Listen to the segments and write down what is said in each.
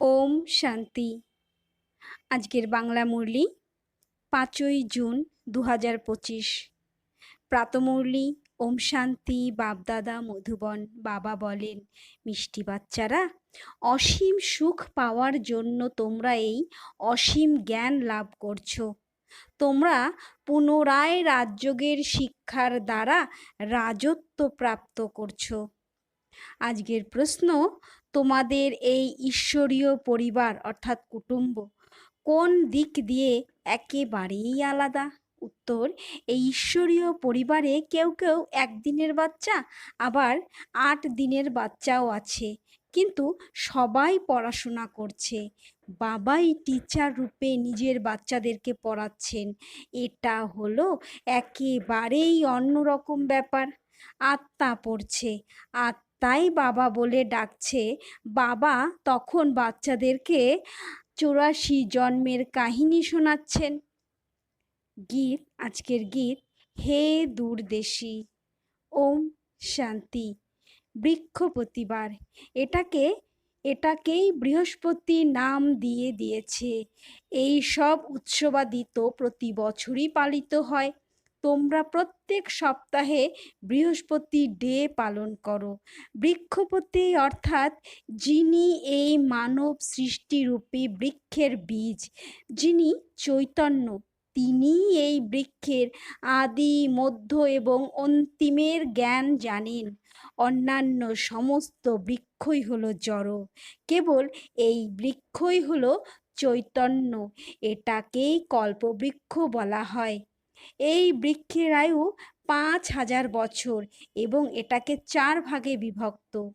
ওম শান্তি। আজকের বাংলা মুরলি, পাঁচই জুন দু হাজার পঁচিশ প্রাতমুরলি ওম শান্তি বাপদাদা মধুবন, বাবা বলেন, মিষ্টি বাচ্চারা, অসীম সুখ পাওয়ার জন্য তোমরা এই অসীম জ্ঞান লাভ করছ। তোমরা পুনরায় রাজযোগের শিক্ষার দ্বারা রাজত্ব প্রাপ্ত করছ। আজকের প্রশ্ন তোমাদের এই ঈশ্বরীয় পরিবার অর্থাৎ কুটুম্ব কোন দিক দিয়ে একেবারেই আলাদা? উত্তর, এই ঈশ্বরীয় পরিবারে কেউ কেউ একদিনের বাচ্চা, আবার আট দিনের বাচ্চাও আছে। কিন্তু সবাই পড়াশোনা করছে। বাবাই টিচার রূপে নিজের বাচ্চাদেরকে পড়াচ্ছেন। এটা হলো একেবারেই অন্যরকম ব্যাপার। আত্মা পড়ছে। আত্মাই বাবা বলে ডাকছে, বাবা, তখন বাচ্চাদেরকে চৌরাশি জন্মের কাহিনী শোনাচ্ছেন। গীত, আজকের গীত, হে দূরদেশী, ওম শান্তি। বৃক্ষ প্রতিবার, এটাকে, এটাকেই বৃহস্পতি নাম দিয়ে দিয়েছে। এই সব উৎসবাদি তো প্রতি বছরই পালিত হয়। তোমরা প্রত্যেক সপ্তাহে বৃহস্পতি ডে পালন করো। বৃক্ষপতি অর্থাৎ যিনি এই মানব সৃষ্টিরূপী বৃক্ষের বীজ, যিনি চৈতন্য, তিনি এই বৃক্ষের আদি, মধ্য এবং অন্তিমের জ্ঞান জানেন। অন্যান্য সমস্ত বৃক্ষই হলো জড়, কেবল এই বৃক্ষই হলো চৈতন্য। এটাকেই কল্পবৃক্ষ বলা হয়। এই বৃক্ষের আয়ু পাঁচ হাজার বছর এবং এটাকে চার ভাগে বিভক্ত।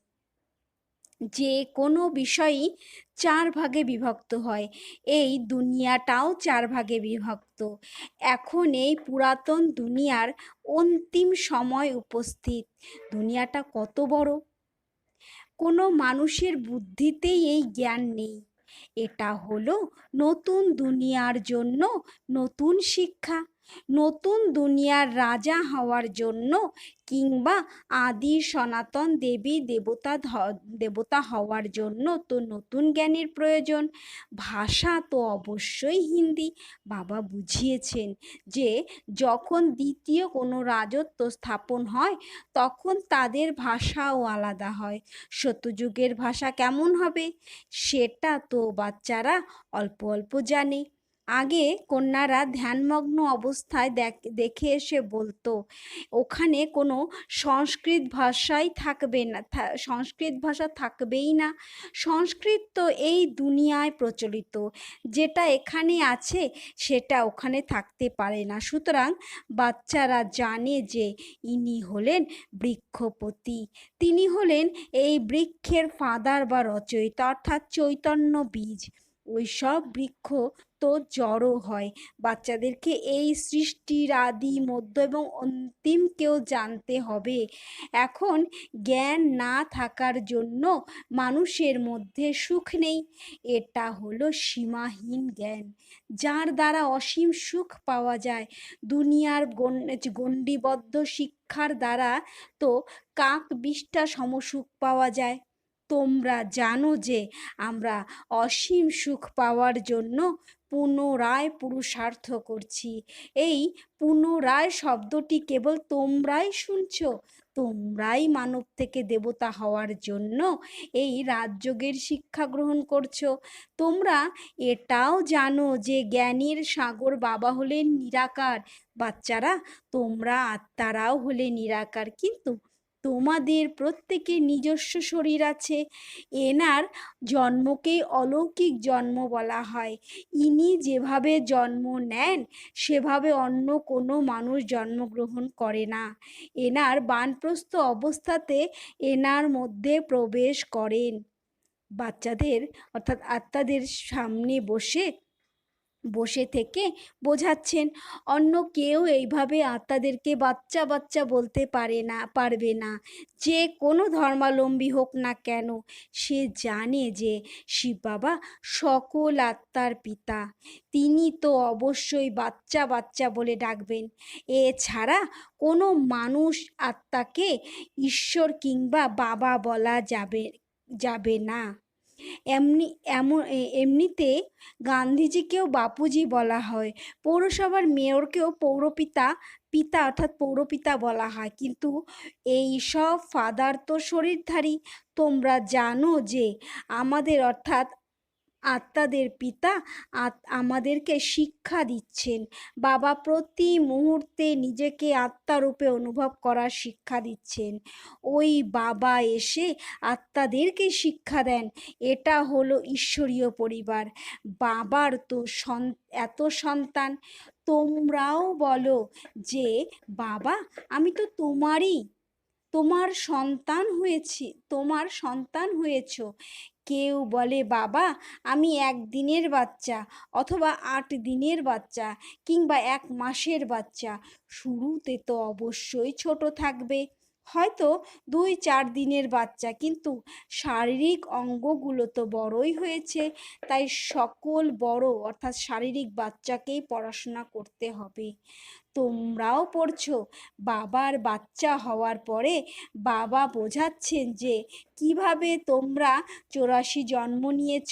যে কোনো বিষয়ই চার ভাগে বিভক্ত হয়। এই দুনিয়াটাও চার ভাগে বিভক্ত। এখন এই পুরাতন দুনিয়ার অন্তিম সময় উপস্থিত। দুনিয়াটা কত বড়? কোনো মানুষের বুদ্ধিতেই এই জ্ঞান নেই। এটা হলো নতুন দুনিয়ার জন্য নতুন শিক্ষা। নতুন দুনিয়ার রাজা হওয়ার জন্য কিংবা আদি সনাতন দেবী দেবতা দেবতা হওয়ার জন্য তো নতুন জ্ঞানের প্রয়োজন। ভাষা তো অবশ্যই হিন্দি। বাবা বুঝিয়েছেন যে, যখন দ্বিতীয় কোনো রাজত্ব স্থাপন হয়, তখন তাদের ভাষাও আলাদা হয়। সত্যযুগের ভাষা কেমন হবে? সেটা তো বাচ্চারা অল্প অল্প জানে। আগে কন্যারা ধ্যানমগ্ন অবস্থায় দেখে এসে বলতো, ওখানে কোনো সংস্কৃত ভাষাই থাকবে না সংস্কৃত ভাষা থাকবেই না। সংস্কৃত তো এই দুনিয়ায় প্রচলিত, যেটা এখানে আছে সেটা ওখানে থাকতে পারে না। সুতরাং বাচ্চারা জানে যে ইনি হলেন বৃক্ষপতি, তিনি হলেন এই বৃক্ষের ফাদার বা রচয়িতা, অর্থাৎ চৈতন্য বীজ। ওই সব বৃক্ষ জড়ো হয়। বাচ্চাদেরকে এই সৃষ্টির আদি মধ্য এবং অন্তিমকেও জানতে হবে। এখন জ্ঞান না থাকার জন্য মানুষের মধ্যে সুখ নেই। এটা হলো সীমাহীন জ্ঞান, যার দ্বারা অসীম সুখ পাওয়া যায়। দুনিয়ার গণ্ডিবদ্ধ শিক্ষার দ্বারা তো কাক বিষ্ঠা সমসুখ পাওয়া যায়। তোমরা জানো যে আমরা অসীম সুখ পাওয়ার জন্য পুনরায় পুরুষার্থ করছি। এই পুনরায় শব্দটি কেবল তোমরাই শুনছ, তোমরাই মানব থেকে দেবতা হওয়ার জন্য এই রাজযোগের শিক্ষা গ্রহণ করছ। তোমরা এটাও জানো যে জ্ঞানীর সাগর বাবা হলেন নিরাকার, বাচ্চারা তোমরা আত্মারাও হলে নিরাকার। কিন্তু তোমাদের প্রত্যেকের নিজস্ব শরীর আছে। এনার জন্মকেই অলৌকিক জন্ম বলা হয়। ইনি যেভাবে জন্ম নেন, সেভাবে অন্য কোনো মানুষ জন্মগ্রহণ করে না। এনার বানপ্রস্থ অবস্থাতে এনার মধ্যে প্রবেশ করেন। বাচ্চাদের অর্থাৎ আত্মাদের সামনে বসে বসে থেকে বোঝাচ্ছেন, অন্য কেউ এইভাবে আত্মাদেরকে বাচ্চা বাচ্চা বলতে পারে না, পারবে না। যে কোনো ধর্মাবলম্বী হোক না কেন, সে জানে যে শিব বাবা সকল আত্মার পিতা। তিনি তো অবশ্যই বাচ্চা বাচ্চা বলে ডাকবেন। এছাড়া কোনো মানুষ আত্মাকে ঈশ্বর কিংবা বাবা বলা যাবে যাবে না। এমনি, এমন এমনিতে গান্ধীজিকেও বাপুজি বলা হয়। পৌরসভার মেয়রকেও পৌরপিতা, পিতা অর্থাৎ পৌরপিতা বলা হয়। কিন্তু এই সব ফাদার তো শরীরধারী। তোমরা জানো যে আমাদের অর্থাৎ আত্মাদের পিতা আমাদেরকে শিক্ষা দিচ্ছেন। বাবা প্রতি মুহূর্তে নিজেকে আত্মারূপে অনুভব করার শিক্ষা দিচ্ছেন। ওই বাবা এসে আত্মাদেরকে শিক্ষা দেন। এটা হলো ঈশ্বরীয় পরিবার। বাবার তো সন- এত সন্তান, তোমরাও বলো যে, বাবা, আমি তো তোমারই। তোমার সন্তান হয়েছি, তোমার সন্তান হয়েছ। কেউ বলে, বাবা, আমি একদিনের বাচ্চা অথবা আট দিনের বাচ্চা কিংবা এক মাসের বাচ্চা। শুরুতে তো অবশ্যই ছোট থাকবে। হয়তো দুই, চার দিনের বাচ্চা, কিন্তু শারীরিক অঙ্গগুলো তো বড়ই হয়েছে। তাই সকল বড় অর্থাৎ শারীরিক বাচ্চাকেই পড়াশোনা করতে হবে। তোমরাও পড়ছো। বাবার বাচ্চা হওয়ার পরে বাবা বোঝাচ্ছেন যে, কীভাবে তোমরা চৌরাশি জন্ম নিয়েছ?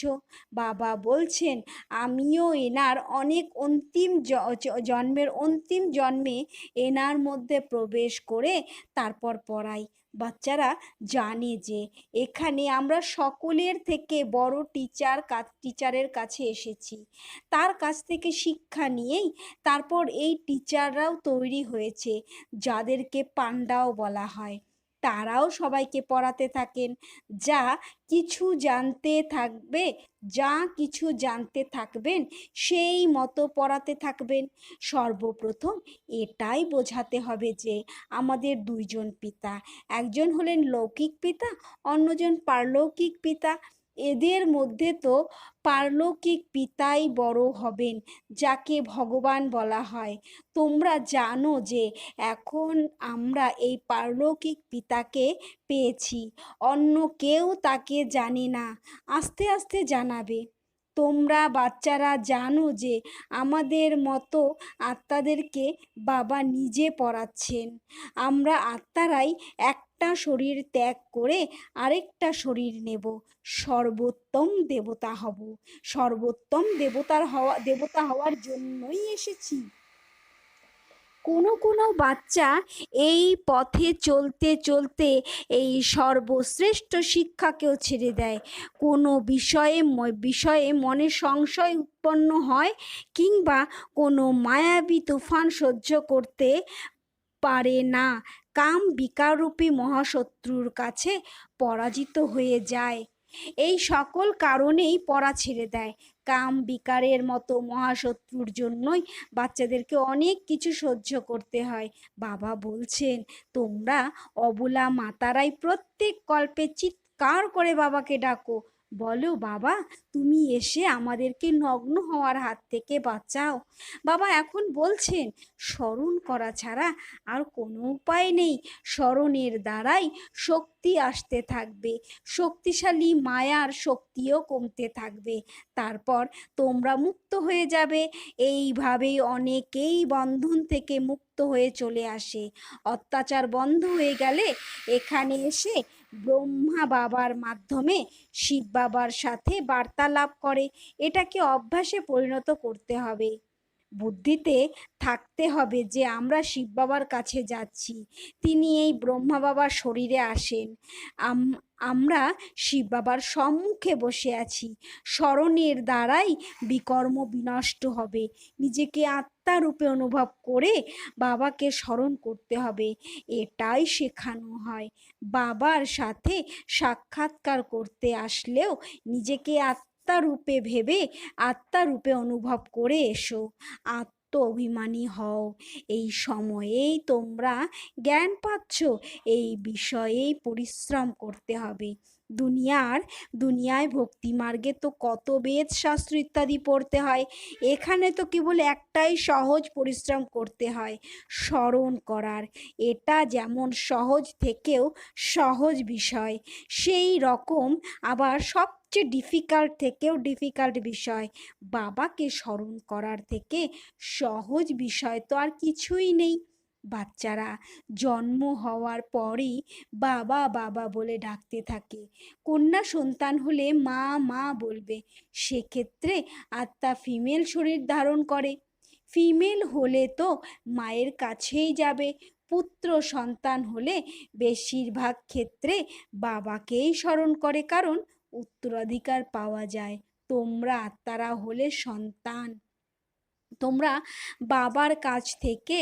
বাবা বলছেন, আমিও এনার অনেক অন্তিম জন্মের অন্তিম জন্মে এনার মধ্যে প্রবেশ করে তারপর পড়াই। বাচ্চারা জানে যে এখানে আমরা সকলের থেকে বড় টিচার টিচারের কাছে এসেছি। তার কাছ থেকে শিক্ষা নিয়েই তারপর এই টিচাররাও তৈরি হয়েছে, যাদেরকে পান্ডাও বলা হয়। তারাও সবাইকে পড়াতে থাকেন। যা কিছু জানতে থাকবে, যা কিছু জানতে থাকবেন, সেই মতো পড়াতে থাকবেন। সর্বপ্রথম এটাই বোঝাতে হবে যে, আমাদের দুইজন পিতা, একজন হলেন লৌকিক পিতা, অন্যজন পারলৌকিক পিতা। এদের মধ্যে তো পারলৌকিক পিতাই বড় হবেন, যাকে ভগবান বলা হয়। তোমরা জানো যে এখন আমরা এই পারলৌকিক পিতাকে পেয়েছি, অন্য কেউ তাকে জানে না। আস্তে আস্তে জানাবে। তোমরা বাচ্চারা জানো যে আমাদের মতো আত্মাদেরকে বাবা নিজে পড়াচ্ছেন। আমরা আত্মারাই একটা শরীর ত্যাগ করে আরেকটা শরীর নেব। সর্বোত্তম দেবতা হব। সর্বোত্তম দেবতার হওয়া, দেবতা হওয়ার জন্যই এসেছি। কোনো কোনো বাচ্চা এই পথে চলতে চলতে এই সর্বশ্রেষ্ঠ শিক্ষাকেও ছেড়ে দেয়। কোনো বিষয়ে বিষয়ে মনে সংশয় উৎপন্ন হয় কিংবা কোনো মায়াবী তুফান সহ্য করতে পারে না। কাম বিকাররূপী মহাশত্রুর কাছে পরাজিত হয়ে যায়। এই সকল কারণেই পড়া ছেড়ে দেয়। কাম বিকারের মতো মহাশত্রুর জন্যই বাচ্চাদেরকে অনেক কিছু সহ্য করতে হয়। বাবা বলছেন, তোমরা অবলা মাতারাই প্রত্যেক কল্পে চিৎকার করে বাবাকে ডাকো। বলো বাবা, তুমি এসে আমাদেরকে নগ্ন হওয়ার হাত থেকে বাঁচাও। বাবা এখন বলছেন স্মরণ করা ছাড়া আর কোনো উপায় নেই। স্মরণের দ্বারাই শক্তি আসতে থাকবে। শক্তিশালী মায়ার শক্তিও কমতে থাকবে। তারপর তোমরা মুক্ত হয়ে যাবে। এইভাবেই অনেকেই বন্ধন থেকে মুক্ত হয়ে চলে আসে। অত্যাচার বন্ধ হয়ে গেলে এখানে এসে ব্রহ্মা বাবার মাধ্যমে শিব বাবার সাথে বার্তালাপ করে। এটাকে অভ্যাসে পরিণত করতে হবে। বুদ্ধিতে থাকতে হবে যে, আমরা শিব বাবার কাছে যাচ্ছি। তিনি এই ব্রহ্মা বাবার শরীরে আসেন। আমরা শিব বাবার সম্মুখে বসে আছি। স্মরণের দ্বারাই বিকর্ম বিনষ্ট হবে। নিজেকে আত্মারূপে অনুভব করে বাবাকে স্মরণ করতে হবে। এটাই শেখানো হয়। বাবার সাথে সাক্ষাৎকার করতে আসলেও নিজেকে আত্মারূপে ভেবে, আত্মারূপে অনুভব করে এসো। আত্ম অভিমানী হও। এই সময়েই তোমরা জ্ঞান পাচ্ছ এই বিষয়েই পরিশ্রম করতে হবে। দুনিয়ার, দুনিয়ায় ভক্তি মার্গে তো কত বেদ শাস্ত্র ইত্যাদি পড়তে হয়। এখানে তো কেবল একটাই সহজ পরিশ্রম করতে হয়, স্মরণ করার। এটা যেমন সহজ থেকেও সহজ বিষয়, সেই রকম আবার সবচেয়ে ডিফিকাল্ট থেকেও ডিফিকাল্ট বিষয়। বাবাকে স্মরণ করার থেকে সহজ বিষয় তো আর কিছুই নেই। বাচ্চারা জন্ম হওয়ার পরেই বাবা বাবা বলে ডাকতে থাকে। কন্যা সন্তান হলে মা মা বলবে, সেক্ষেত্রে আত্মা ফিমেল শরীর ধারণ করে। ফিমেল হলে তো মায়ের কাছেই যাবে। পুত্র সন্তান হলে বেশিরভাগ ক্ষেত্রে বাবাকেই স্মরণ করে, কারণ উত্তরাধিকার পাওয়া যায়। তোমরা আত্মারা হলে সন্তান। তোমরা বাবার কাছ থেকে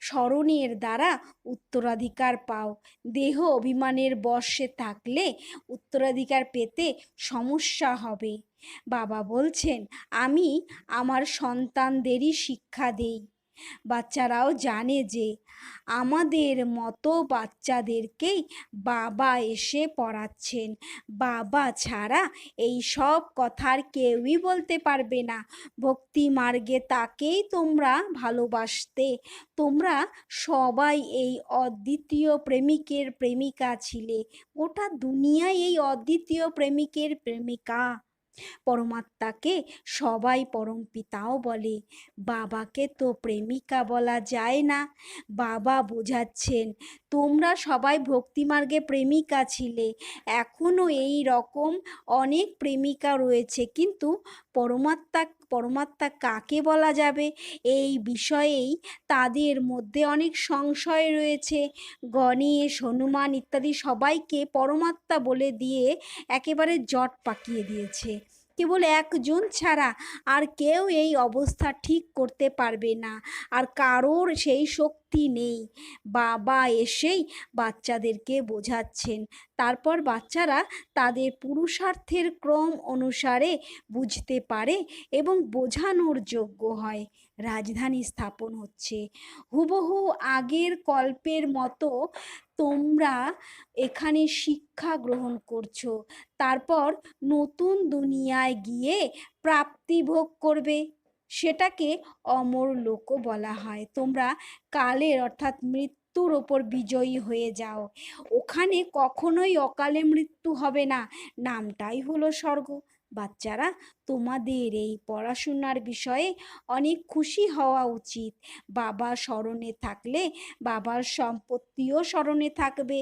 স্মরণের দ্বারা উত্তরাধিকার পাও। দেহ অভিমানের বর্ষে থাকলে উত্তরাধিকার পেতে সমস্যা হবে। বাবা বলছেন, আমি আমার সন্তানদেরই শিক্ষা দেই। বাচ্চারাও জানে যে আমাদের মতো বাচ্চাদেরকেই বাবা এসে পড়াচ্ছেন। বাবা ছাড়া এই সব কথার কেউই বলতে পারবে না। ভক্তি মার্গে তাকেই তোমরা ভালোবাসতে। তোমরা সবাই এই অদ্বিতীয় প্রেমিকের প্রেমিকা ছিলে। গোটা দুনিয়ায় এই অদ্বিতীয় প্রেমিকের প্রেমিকা। পরমাত্মাকে সবাই পরম পিতাও বলে। বাবাকে তো প্রেমিকা বলা যায় না। বাবা বোঝাচ্ছেন, তোমরা সবাই ভক্তিমার্গে প্রেমিকা ছিলে। এখনও এই রকম অনেক প্রেমিকা রয়েছে। কিন্তু পরমাত্মা পরমাত্মা কাকে বলা যাবে? এই বিষয়েই তাদের মধ্যে অনেক সংশয় রয়েছে। গণেশ, হনুমান ইত্যাদি সবাইকে পরমাত্মা বলে দিয়ে একেবারে জট পাকিয়ে দিয়েছে। কেবল একজন ছাড়া আর কেউ এই অবস্থা ঠিক করতে পারবে না। আর কারোর সেই শক্তি নেই। বাবা এসেই বাচ্চাদেরকে বোঝাচ্ছেন। তারপর বাচ্চারা তাদের পুরুষার্থের ক্রম অনুসারে বুঝতে পারে এবং বোঝানোর যোগ্য হয়। রাজধানী স্থাপন হচ্ছে। হুবহু আগের কল্পের মতো তোমরা এখানে শিক্ষা গ্রহণ করছ, তারপর নতুন দুনিয়ায় গিয়ে প্রাপ্তি ভোগ করবে। সেটাকে অমর লোকও বলা হয়। তোমরা কালের অর্থাৎ মৃত্যুর ওপর বিজয়ী হয়ে যাও। ওখানে কখনোই অকালে মৃত্যু হবে না। নামটাই হলো স্বর্গ। বাচ্চারা তোমাদের এই পড়াশোনার বিষয়ে অনেক খুশি হওয়া উচিত। বাবা স্মরণে থাকলে, বাবার সম্পত্তিও স্মরণে থাকবে।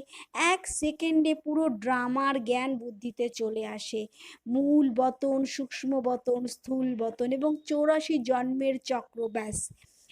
এক সেকেন্ডে পুরো ড্রামার জ্ঞান বুদ্ধিতে চলে আসে। মূল বতন, সূক্ষ্ম বতন, স্থূল বতন এবং চৌরাশি জন্মের চক্র, ব্যাস।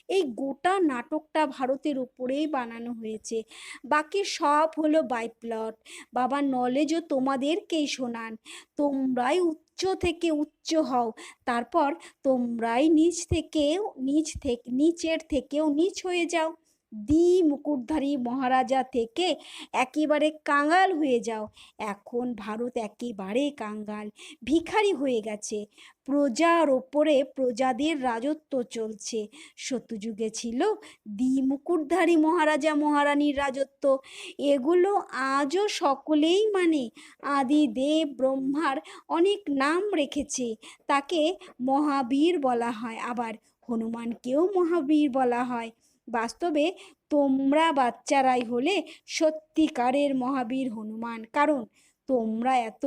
এই গোটা নাটকটা ভারতের উপরেই বানানো হয়েছে। বাকি সব হলো বাইপ্লট বাবা নলেজও তোমাদেরকেই শোনান। তোমরাই উচ্চ থেকে উচ্চ হও। তারপর তোমরাই নিচ থেকে নিচ থেকে, নিচের থেকেও নিচ হয়ে যাও। দ্বি মুকুটধারী মহারাজা থেকে একেবারে কাঙ্গাল হয়ে যাও। এখন ভারত একেবারে কাঙ্গাল ভিখারি হয়ে গেছে। প্রজার ওপরে প্রজাদের রাজত্ব চলছে। সত্যযুগে ছিল দি মুকুটধারী মহারাজা মহারানীর রাজত্ব। এগুলো আজও সকলেই মানে আদি দেব ব্রহ্মার অনেক নাম রেখেছে। তাকে মহাবীর বলা হয়। আবার হনুমানকেও মহাবীর বলা হয়। বাস্তবে তোমরা বাচ্চারাই হলে সত্যিকারের মহাবীর হনুমান। কারণ তোমরা এত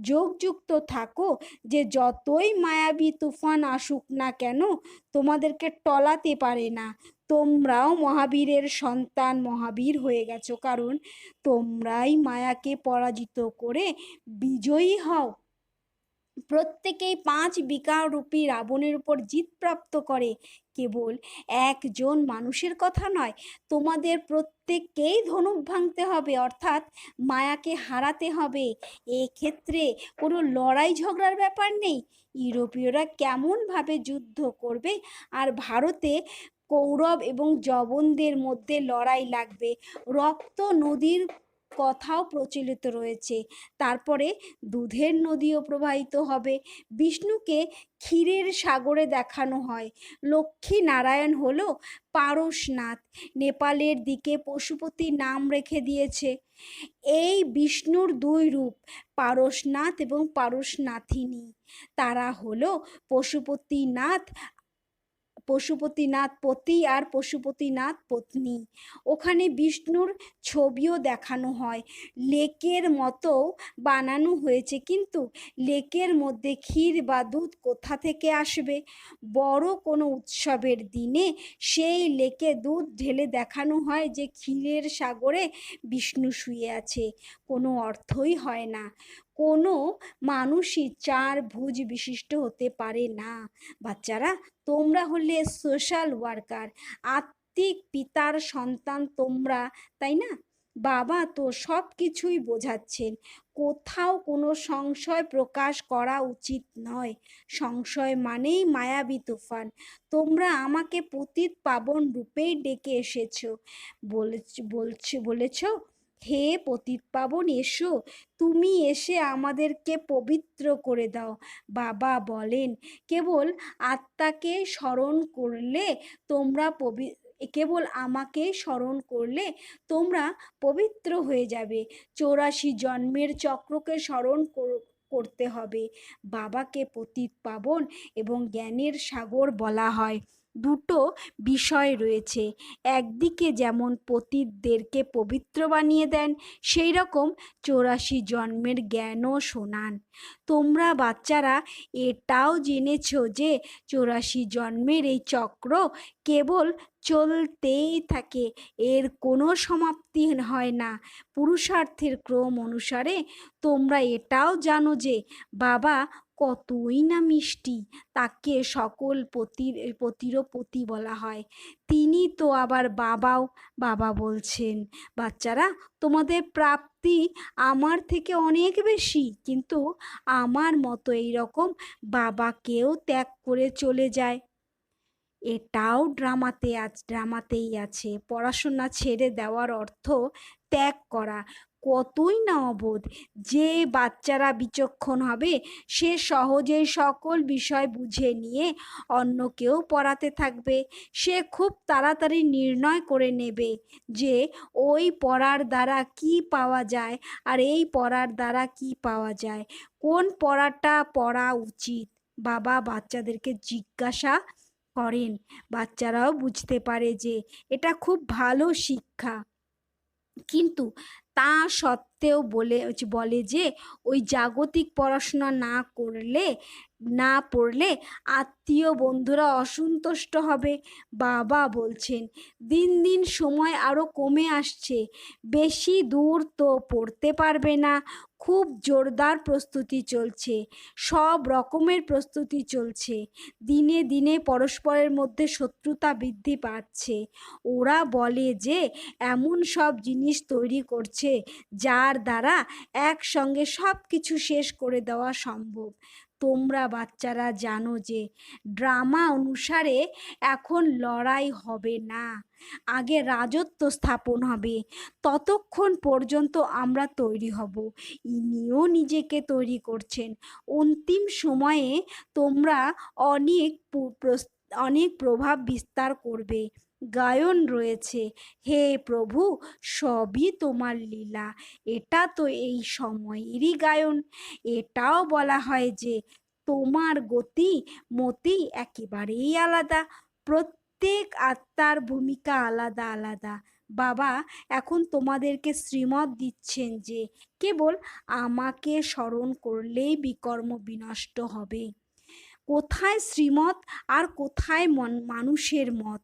যোগযুক্ত থাকো যে যতই মায়াবী তুফান আসুক না কেন তোমাদেরকে টলাতে পারে না। তোমরাও মহাবীরের সন্তান, মহাবীর হয়ে গেছো। কারণ তোমরাই মায়াকে পরাজিত করে বিজয়ী হও। প্রত্যেকেই পাঁচ বিকাররূপী রাবণের উপর জিত প্রাপ্ত করে। কেবল একজন মানুষের কথা নয়, তোমাদের প্রত্যেককেই ধনুক ভাঙতে হবে, অর্থাৎ মায়াকে হারাতে হবে। এক্ষেত্রে কোনো লড়াই ঝগড়ার ব্যাপার নেই। ইউরোপীয়রা কেমনভাবে যুদ্ধ করবে? আর ভারতে কৌরব এবং জবনদের মধ্যে লড়াই লাগবে। রক্ত নদীর কথাও প্রচলিত রয়েছে। তারপরে দুধের নদীও প্রবাহিত হবে। বিষ্ণুকে ক্ষীরের সাগরে দেখানো হয়। লক্ষ্মী নারায়ণ হল পারসনাথ নেপালের দিকে পশুপতি নাম রেখে দিয়েছে। এই বিষ্ণুর দুই রূপ পারসনাথ এবং পারসনাথিনী তারা হলো পশুপতিনাথ পশুপতিনাথ পতি আর পশুপতিনাথ পত্নী। ওখানে বিষ্ণুর ছবিও দেখানো হয়। লেকের মতো বানানো হয়েছে, কিন্তু লেকের মধ্যে ক্ষীর বা দুধ কোথা থেকে আসবে? বড় কোনো উৎসবের দিনে সেই লেকে দুধ ঢেলে দেখানো হয় যে ক্ষীরের সাগরে বিষ্ণু শুয়ে আছে। কোনো অর্থই হয় না। কোনো মানুষই চার ভুজ বিশিষ্ট হতে পারে না। বাচ্চারা, তোমরা হলে সোশ্যাল ওয়ার্কার আত্মিক পিতার সন্তান তোমরা, তাই না? বাবা তো সব কিছুই বোঝাচ্ছেন। কোথাও কোনো সংশয় প্রকাশ করা উচিত নয়। সংশয় মানেই মায়াবী তুফান। তোমরা আমাকে পতিত পাবন রূপেই ডেকে এসেছ। বলেছ, বলছ, বলেছ হে পতিত পাবন, এসো। তুমি এসে আমাদেরকে পবিত্র করে দাও। বাবা বলেন, কেবল আত্মাকে স্মরণ করলে তোমরা পবি, কেবল আমাকে স্মরণ করলে তোমরা পবিত্র হয়ে যাবে। চৌরাশি জন্মের চক্রকে স্মরণ কর- করতে হবে। বাবাকে পতিত পাবন এবং জ্ঞানের সাগর বলা হয়। দুটো বিষয় রয়েছে। একদিকে যেমন পতিতদেরকে পবিত্র বানিয়ে দেন সেই রকম চৌরাশি জন্মের জ্ঞানও শোনান। তোমরা বাচ্চারা, এটাও জেনেছ যে চৌরাশি জন্মের এই চক্র কেবল চলতেই থাকে, এর কোনো সমাপ্তি হয় না। পুরুষার্থের ক্রম অনুসারে তোমরা এটাও জানো যে বাবা কতই না মিষ্টি, তাকে সকল পতির পতিরও পতি বলা হয়। তিনি তো আবার বাবাও, বাবা বলছেন, বাচ্চারা, তোমাদের প্রাপ্তি আমার থেকে অনেক বেশি, কিন্তু আমার মতো এইরকম বাবাকেও ত্যাগ করে চলে যায়। এটাও ড্রামাতে আছে, ড্রামাতেই আছে। পড়াশোনা ছেড়ে দেওয়ার অর্থ ত্যাগ করা। কতই না অবোধ। যে বাচ্চারা বিচক্ষণ হবে, সে সহজেই সকল বিষয় বুঝে নিয়ে অন্যকেও পড়াতে থাকবে। সে খুব তাড়াতাড়ি নির্ণয় করে নেবে যে ওই পড়ার দ্বারা কি পাওয়া যায় আর এই পড়ার দ্বারা কি পাওয়া যায়। কোন পড়াটা পড়া উচিত? বাবা বাচ্চাদেরকে জিজ্ঞাসা করেন। বাচ্চারাও বুঝতে পারে যে এটা খুব ভালো শিক্ষা। কিন্তু তা সত্ত্বেও বলে বলে যে, ওই জাগতিক পড়াশোনা না করলে, না পড়লে আত্মীয় বন্ধুরা অসন্তুষ্ট হবে। বাবা বলছেন, দিন দিন সময় আরও কমে আসছে, বেশি দূর তো পড়তে পারবে না। খুব জোরদার প্রস্তুতি চলছে, সব রকমের প্রস্তুতি চলছে। দিনে দিনে পরস্পরের মধ্যে শত্রুতা বৃদ্ধি পাচ্ছে। ওরা বলে যে, এমন সব জিনিস তৈরি করছে যার দ্বারা একসঙ্গে সব কিছু শেষ করে দেওয়া সম্ভব। তোমরা বাচ্চারা জানো যে ড্রামা অনুসারে এখন লড়াই হবে না। আগে রাজত্ব স্থাপন হবে। ততক্ষণ পর্যন্ত আমরা তৈরি হব। ইনিও নিজেকে তৈরি করছেন। অন্তিম সময়ে তোমরা অনেক অনেক প্রভাব বিস্তার করবে। গায়ন রয়েছে। হে প্রভু, সবই তোমার লীলা। এটা তো এই সময়েরই গায়ন। এটাও বলা হয় যে তোমার গতি মতি একেবারেই আলাদা। প্রত্যেক আত্মার ভূমিকা আলাদা আলাদা। বাবা, এখন তোমাদেরকে শ্রীমত দিচ্ছেন যে কেবল আমাকে স্মরণ করলেই বিকর্ম বিনষ্ট হবে। কোথায় শ্রীমত আর কোথায় মন, মানুষের মত?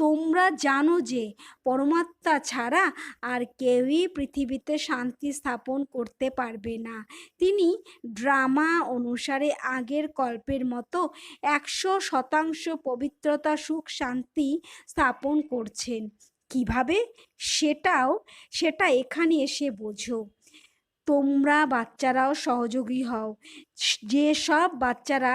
তোমরা জানো যে পরমাত্মা ছাড়া আর কেউই পৃথিবীতে শান্তি স্থাপন করতে পারবে না। তিনি ড্রামা অনুসারে আগের কল্পের মতো একশো শতাংশ পবিত্রতা, সুখ, শান্তি স্থাপন করছেন। কীভাবে? সেটাও, সেটা এখানে এসে বোঝো। তোমরা বাচ্চারাও সহযোগী হও। যে সব বাচ্চারা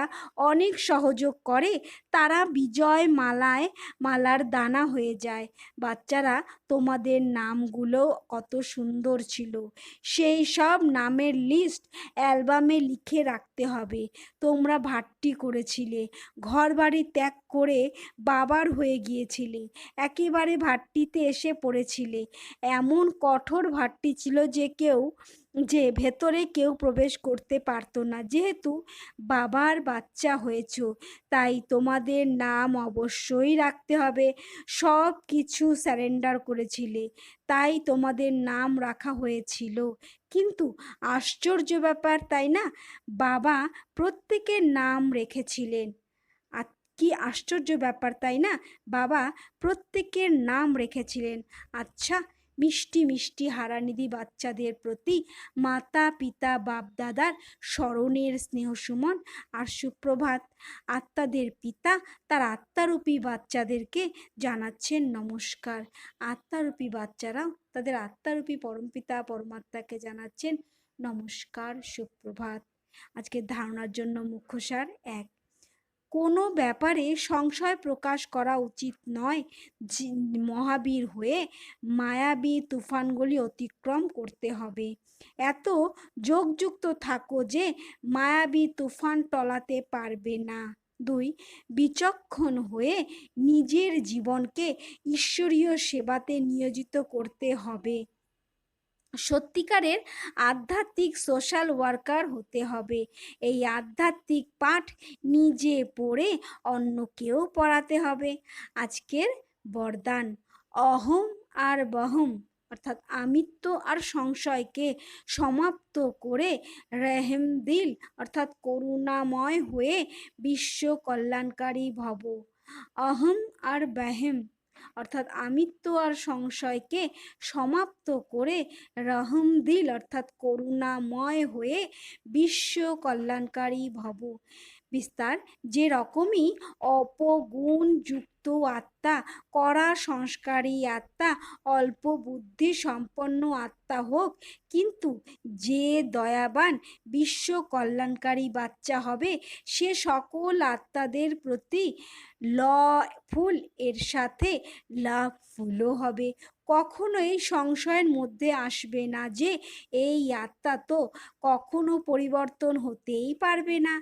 অনেক সহযোগ করে, তারা বিজয় মালায় মালার দানা হয়ে যায়। বাচ্চারা, তোমাদের নামগুলো কত সুন্দর ছিল। সেই সব নামের লিস্ট অ্যালবামে লিখে রাখতে হবে। তোমরা ভাট্টি করেছিলে ঘর বাড়ি ত্যাগ করে বাবার হয়ে গিয়েছিলে, একেবারে ভাট্টিতে এসে পড়েছিলে। এমন কঠোর ভাট্টি ছিল যে কেউ যে ভেতরে কেউ প্রবেশ করতে পারতো না। যেহেতু বাবার বাচ্চা হয়েছ, তাই তোমাদের নাম অবশ্যই রাখতে হবে। সব কিছু স্যারেন্ডার করেছিলে, তাই তোমাদের নাম রাখা হয়েছিল। কিন্তু আশ্চর্য ব্যাপার, তাই না? বাবা প্রত্যেকের নাম রেখেছিলেন। কি আশ্চর্য ব্যাপার, তাই না? বাবা প্রত্যেকের নাম রেখেছিলেন। আচ্ছা মিষ্টি মিষ্টি হারানিধি বাচ্চাদের প্রতি মাতা, পিতা বাপ দাদার স্মরণের স্নেহ সুমন আর সুপ্রভাত আত্মাদের পিতা তার আত্মারূপী বাচ্চাদেরকে জানাচ্ছেন নমস্কার। আত্মারূপী বাচ্চারাও তাদের আত্মারূপী পরমপিতা পরমাত্মাকে জানাচ্ছেন নমস্কার, সুপ্রভাত। আজকের ধারণার জন্য মুখ্য সার এক কোনো ব্যাপারে সংশয় প্রকাশ করা উচিত নয়। মহাবীর হয়ে মায়াবী তুফানগুলি অতিক্রম করতে হবে। এত যোগযুক্ত থাকো যে মায়াবী তুফান টলাতে পারবে না। দুই, বিচক্ষণ হয়ে নিজের জীবনকে ঈশ্বরীয় সেবাতে নিয়োজিত করতে হবে। সত্যিকারের আধ্যাত্মিক সোশ্যাল ওয়ার্কার হতে হবে। এই আধ্যাত্মিক পাঠ নিজে পড়ে অন্যকেও পড়াতে হবে। আজকের বরদান অহম আর বহম, অর্থাৎ আমিত্ব আর সংশয়কে সমাপ্ত করে রেহেম দিল, অর্থাৎ করুণাময় হয়ে বিশ্ব কল্যাণকারী ভব। অহম আর ব্যাহেম অর্থাৎ আমিত্ব আর সংশয়কে সমাপ্ত করে রহম দিল অর্থাৎ করুণাময় হয়ে বিশ্ব কল্যাণকারী ভব। বিস্তার, যে রকমই অপগুণযুক্ত আত্মা, কড়া সংস্কারী আত্মা, অল্প বুদ্ধি সম্পন্ন আত্মা হোক, কিন্তু যে দয়াবান, বিশ্ব কল্যাণকারী বাচ্চা হবে, সে সকল আত্মাদের প্রতি ল, ফুল, এর সাথে লাভ ফুলও হবে। কখনোই সংশয়ের মধ্যে আসবে না যে এই আত্মা তো কখনো পরিবর্তন হতেই পারবে না।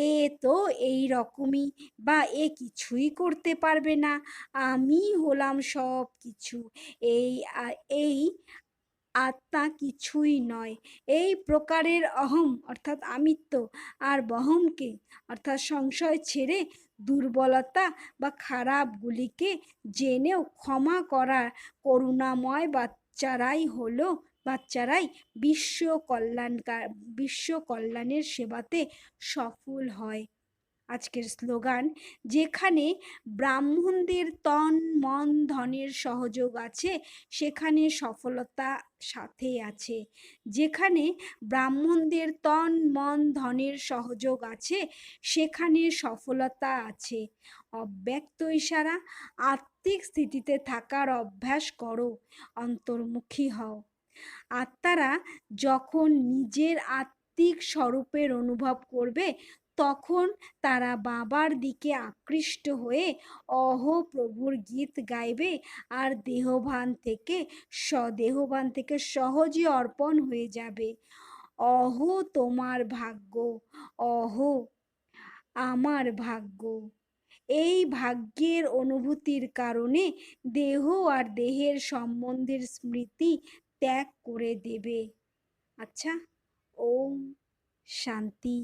এ তো এই রকমই বা এ কিছুই করতে পারবে না। আমি হলাম সব কিছু এই এই আত্মা কিছুই নয়। এই প্রকারের অহম অর্থাৎ আমিত্ব আর বহমকে অর্থাৎ সংশয় ছেড়ে দুর্বলতা বা খারাপগুলিকে জেনেও ক্ষমা করার করুণাময় বাচ্চারাই হলো, বাচ্চারাই বিশ্ব কল্যাণকার, বিশ্ব কল্যাণের সেবাতে সফল হয়। আজকের স্লোগান, যেখানে ব্রাহ্মণদের তন, মন, ধনের সহযোগ আছে, সেখানে সফলতা সাথে আছে। যেখানে ব্রাহ্মণদের তন, মন, ধনের সহযোগ আছে, সেখানে সফলতা আছে। অব্যক্ত ইশারা, আত্মিক স্থিতিতে থাকার অভ্যাস করো, অন্তর্মুখী হও। আত্মারা যখন নিজের আত্মিক স্বরূপের অনুভব করবে তখন তারা বাবার দিকে আকৃষ্ট হয়ে অহ প্রভুর গীত গাইবে আর দেহভান থেকে স্বদেহভান থেকে সহজে অর্পণ হয়ে যাবে। অহ তোমার ভাগ্য, অহ আমার ভাগ্য। এই ভাগ্যের অনুভূতির কারণে দেহ আর দেহের সম্বন্ধের স্মৃতি ত্যাগ করে দেবে। আচ্ছা ওম শান্তি।